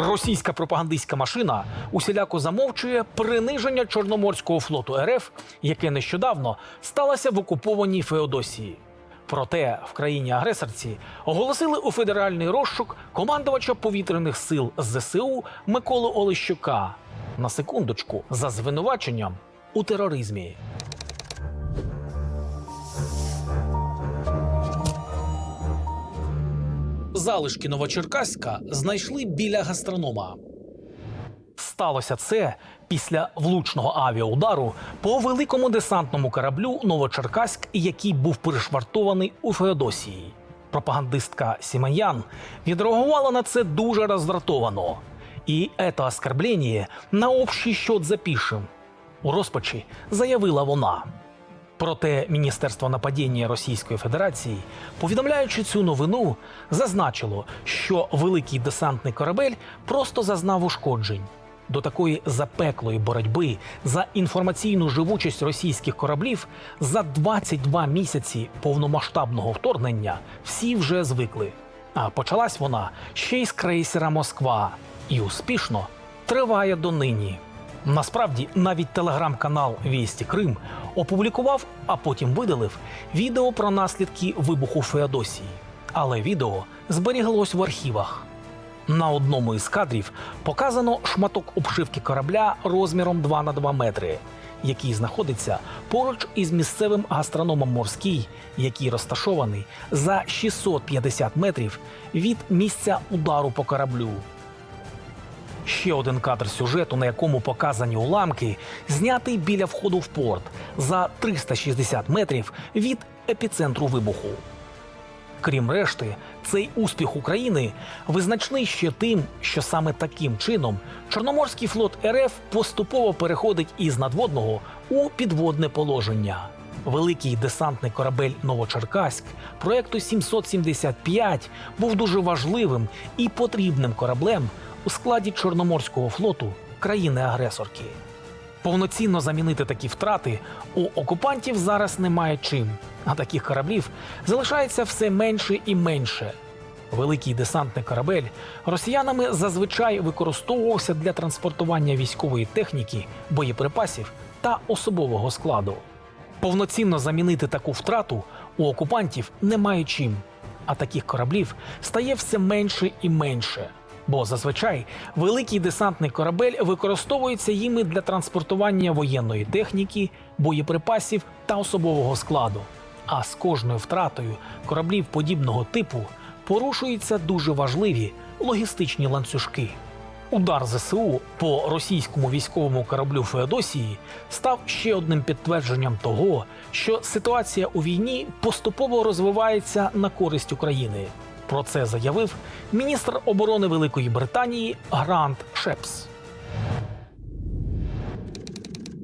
Російська пропагандистська машина усіляко замовчує приниження Чорноморського флоту РФ, яке нещодавно сталося в окупованій Феодосії. Проте в країні-агресорці оголосили у федеральний розшук командувача повітряних сил ЗСУ Миколу Олещука на секундочку за звинуваченням у тероризмі. Залишки Новочеркаська знайшли біля гастронома. Сталося це після влучного авіаудару по великому десантному кораблю Новочеркаськ, який був перешвартований у Феодосії. Пропагандистка Сімаян відреагувала на це дуже роздратовано. І це оскорблення на общий счет запишем. У розпачі заявила вона. Проте Міністерство нападіння Російської Федерації, повідомляючи цю новину, зазначило, що великий десантний корабель просто зазнав ушкоджень. До такої запеклої боротьби за інформаційну живучість російських кораблів за 22 місяці повномасштабного вторгнення всі вже звикли. А почалась вона ще й з крейсера Москва і успішно триває донині. Насправді, навіть телеграм-канал Вісті Крим опублікував, а потім видалив відео про наслідки вибуху Феодосії. Але відео зберіглось в архівах. На одному із кадрів показано шматок обшивки корабля розміром 2 на 2 метри, який знаходиться поруч із місцевим гастрономом морський, який розташований за 650 метрів від місця удару по кораблю. Ще один кадр сюжету, на якому показані уламки, знятий біля входу в порт за 360 метрів від епіцентру вибуху. Крім решти, цей успіх України визначний ще тим, що саме таким чином Чорноморський флот РФ поступово переходить із надводного у підводне положення. Великий десантний корабель Новочеркаськ проекту 775 був дуже важливим і потрібним кораблем у складі Чорноморського флоту країни-агресорки. Повноцінно замінити такі втрати у окупантів зараз немає чим, а таких кораблів залишається все менше і менше. Великий десантний корабель росіянами зазвичай використовувався для транспортування військової техніки, боєприпасів та особового складу. Повноцінно замінити таку втрату у окупантів немає чим, а таких кораблів стає все менше і менше. Бо зазвичай великий десантний корабель використовується їми для транспортування воєнної техніки, боєприпасів та особового складу. А з кожною втратою кораблів подібного типу порушуються дуже важливі логістичні ланцюжки. Удар ЗСУ по російському військовому кораблю Феодосії став ще одним підтвердженням того, що ситуація у війні поступово розвивається на користь України. Про це заявив міністр оборони Великої Британії Грант Шепс.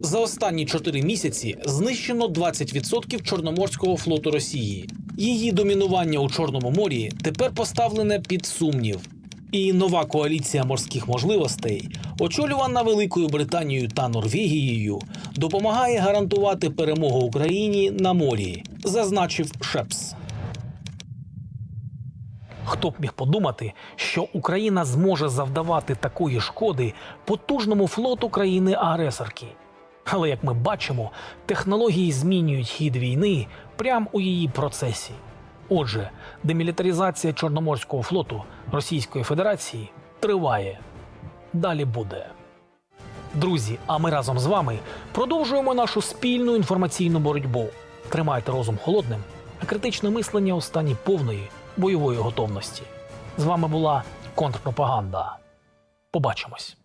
За останні чотири місяці знищено 20% Чорноморського флоту Росії. Її домінування у Чорному морі тепер поставлене під сумнів. І нова коаліція морських можливостей, очолювана Великою Британією та Норвегією, допомагає гарантувати перемогу Україні на морі, зазначив Шепс. Хто б міг подумати, що Україна зможе завдавати такої шкоди потужному флоту країни-агресорки. Але як ми бачимо, технології змінюють хід війни прямо у її процесі. Отже, демілітаризація Чорноморського флоту Російської Федерації триває. Далі буде. Друзі, а ми разом з вами продовжуємо нашу спільну інформаційну боротьбу. Тримайте розум холодним, а критичне мислення у стані повної бойової готовності. З вами була контрпропаганда. Побачимось.